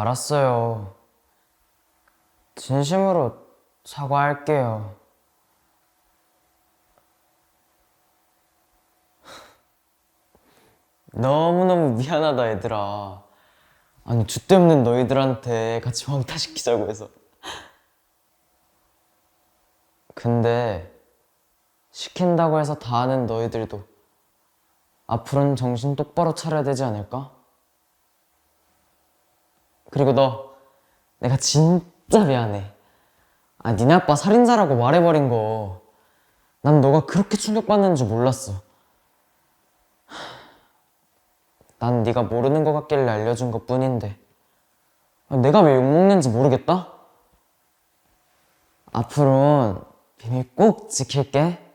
알았어요. 진심으로 사과할게요. 너무너무 미안하다, 얘들아. 아니, 주 때문에 너희들한테 같이 왕따시키자고 해서. 근데, 시킨다고 해서 다 하는 너희들도 앞으로는 정신 똑바로 차려야 되지 않을까? 그리고 너, 내가 진짜 미안해. 아, 니네 아빠 살인자라고 말해버린 거. 난 너가 그렇게 충격받는 줄 몰랐어. 하, 난 네가 모르는 것 같길래 알려준 것 뿐인데. 아, 내가 왜 욕먹는지 모르겠다? 앞으로는 비밀 꼭 지킬게.